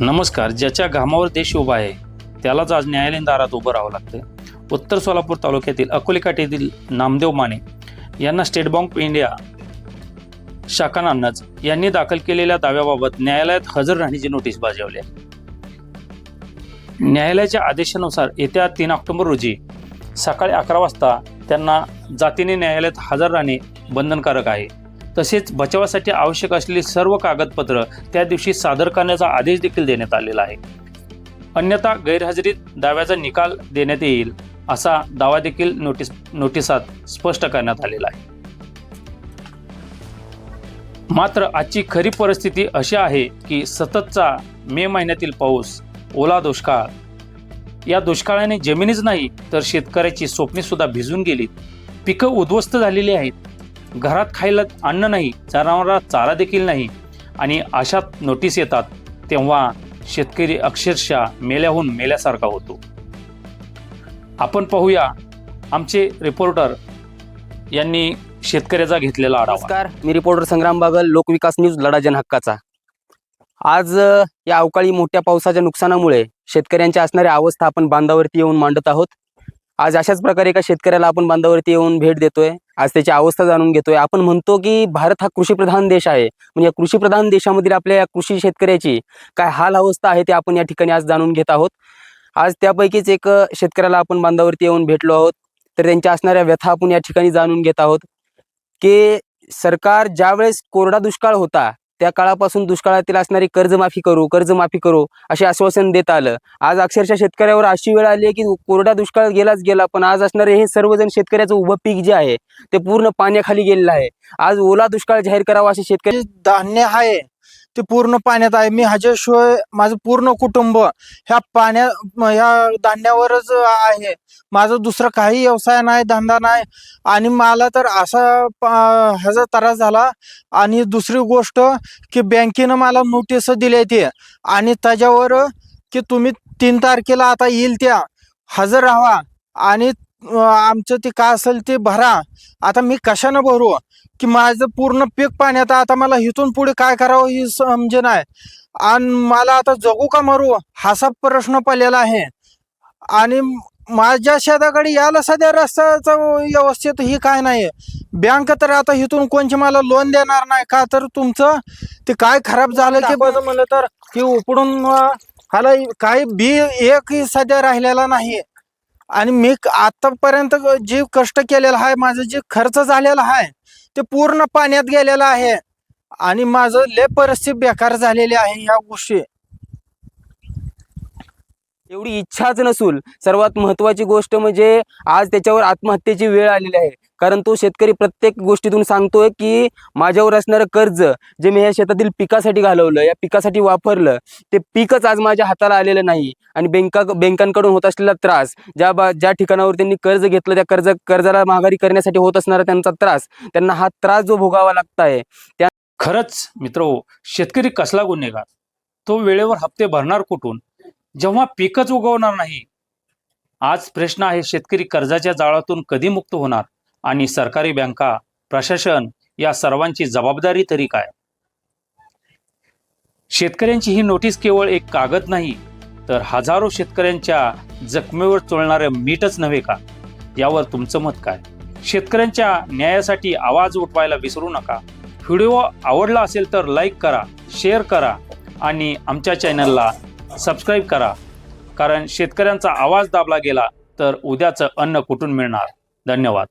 नमस्कार ज्याच्या घामावर देश उभा आहे त्यालाच आज न्यायालयीन दारात उभं राहावं लागतं. उत्तर सोलापूर तालुक्यातील अकोले येथील नामदेव माने यांना स्टेट बँक ऑफ इंडिया शाखानांनाच यांनी दाखल केलेल्या दाव्याबाबत न्यायालयात हजर राहण्याची नोटीस बजावली आहे. न्यायालयाच्या आदेशानुसार येत्या तीन ऑक्टोबर रोजी सकाळी अकरा वाजता त्यांना जातीने न्यायालयात हजर राहणे बंधनकारक आहे. तसेच बचावासाठी आवश्यक असलेली सर्व कागदपत्र त्या दिवशी सादर करण्याचा आदेश देखील देण्यात आलेला आहे. अन्यथा गैरहजेरीत दाव्याचा निकाल देण्यात येईल असा दावा देखील नोटीस नोटिसात स्पष्ट करण्यात आलेला आहे. मात्र आजची खरी परिस्थिती अशी आहे की सततचा मे महिन्यातील पाऊस ओला दुष्काळ या दुष्काळाने जमिनीच नाही तर शेतकऱ्याची स्वप्ने सुद्धा भिजून गेलीत. पिकं उद्ध्वस्त झालेली आहेत. घरात खायला अन्न नाही जनावरांना चारा देखील नाही. आणि अशात नोटीस येतात तेव्हा शेतकरी अक्षरशः मेल्याहून मेल्यासारखा होतो. आपण पाहूया आमचे रिपोर्टर यांनी शेतकऱ्याचा घेतलेला आढावा. नमस्कार मी रिपोर्टर संग्राम बागल लोकविकास न्यूज लढा जनहक्काचा आज या अवकाळी मोठ्या पावसाच्या नुकसानामुळे शेतकऱ्यांच्या असणाऱ्या अवस्था आपण बांधावरती येऊन मांडत आहोत. आज अशाच प्रकारे एका शेतकऱ्याला आपण बांधावरती येऊन भेट देतोय. आज त्याची अवस्था जाणून घेतोय. आपण म्हणतो की भारत हा कृषीप्रधान देश आहे. म्हणजे या कृषीप्रधान देशामधील आपल्या या कृषी शेतकऱ्याची काय हाल अवस्था आहे ते आपण या ठिकाणी आज जाणून घेत आहोत. आज त्यापैकीच एक शेतकऱ्याला आपण बांधावरती येऊन भेटलो आहोत. तर त्यांच्या असणाऱ्या व्यथा आपण या ठिकाणी जाणून घेत आहोत. की सरकार ज्यावेळेस कोरडा दुष्काळ होता त्या काळापासून दुष्काळातील असणारी कर्जमाफी करू कर्जमाफी करू असे आश्वासन देत आलं. आज अक्षरशः शेतकऱ्यावर अशी वेळ आली आहे की कोरडा दुष्काळ गेलाच गेला पण आज असणारे हे सर्वजण शेतकऱ्याचं उभं पीक जे आहे ते पूर्ण पाण्याखाली गेलेलं आहे. आज ओला दुष्काळ जाहीर करावा असे शेतकरी धान्य आहे. ते पूर्ण पाण्यात आहे. मी ह्याच्याशिवाय माझं पूर्ण कुटुंब ह्या पाण्या ह्या धान्यावरच आहे. माझा दुसरा काही व्यवसाय नाही धंदा नाही. आणि मला तर असा पा- ह्याचा त्रास झाला. आणि दुसरी गोष्ट की बँकेनं मला नोटीस दिली ती. आणि त्याच्यावर की तुम्ही तीन तारखेला आता येईल त्या. हजर राहा. आणि आमचं ते काय असेल ते भरा. आता मी कशानं भरू? की माझं पूर्ण पीक पाण्यात आता मला इथून पुढे काय करावं हे समजे नाही. आणि मला आता जगू का मरू? हासा प्रश्न पडलेला आहे. आणि माझ्या शेताकडे यायला सध्या रस्त्याचं व्यवस्थित ही काय नाही. बँक तर आता इथून कोणची मला लोन देणार नाही का? तर तुमचं ते काय खराब झालं की बरं म्हणलं तर की उपडून हाला काही बी एक सध्या राहिलेला नाही. आणि मी क- आतापर्यंत जे कष्ट केलेलं आहे माझं जे खर्च झालेला आहे ते पूर्ण पाण्यात गेलेलं आहे. आणि माझं लय परिस्थिती बेकार झालेली आहे ह्या गोष्टी. एवढी इच्छाच नसून सर्वात महत्वाची गोष्ट म्हणजे आज त्याच्यावर आत्महत्येची वेळ आलेली आहे. कारण तो शेतकरी प्रत्येक गोष्टीतून सांगतोय की माझ्यावर असणारं कर्ज जे मी या शेतातील पिकासाठी घालवलं या पिकासाठी वापरलं ते पीकच आज माझ्या हाताला आलेलं नाही. आणि बँका बँकांकडून होत असलेला त्रास ज्या बा ज्या ठिकाणावर त्यांनी कर्ज घेतलं त्या कर्ज कर्जाला माघारी करण्यासाठी होत असणारा त्यांचा त्रास त्यांना हा त्रास जो भोगावा लागत आहे खरंच मित्र शेतकरी कसला गुन्हेगार? तो वेळेवर हप्ते भरणार कुठून? जेव्हा पिकच उगवणार नाही. आज प्रश्न आहे शेतकरी कर्जाच्या जाळातून कधी मुक्त होणार आणि सरकारी बँका प्रशासन या सर्वांची जबाबदारी तरी काय? शेतकऱ्यांची ही नोटीस केवळ एक कागद नाही तर हजारो शेतकऱ्यांच्या जखमेवर चोळणारे मीठच नव्हे का? यावर तुमचं मत काय? शेतकऱ्यांच्या न्यायासाठी आवाज उठवायला विसरू नका. व्हिडिओ आवडला असेल तर लाईक करा शेअर करा आणि आमच्या चॅनलला सबस्क्राईब करा. कारण शेतकऱ्यांचा आवाज दाबला गेला तर उद्याचं अन्न कुठून मिळणार? धन्यवाद.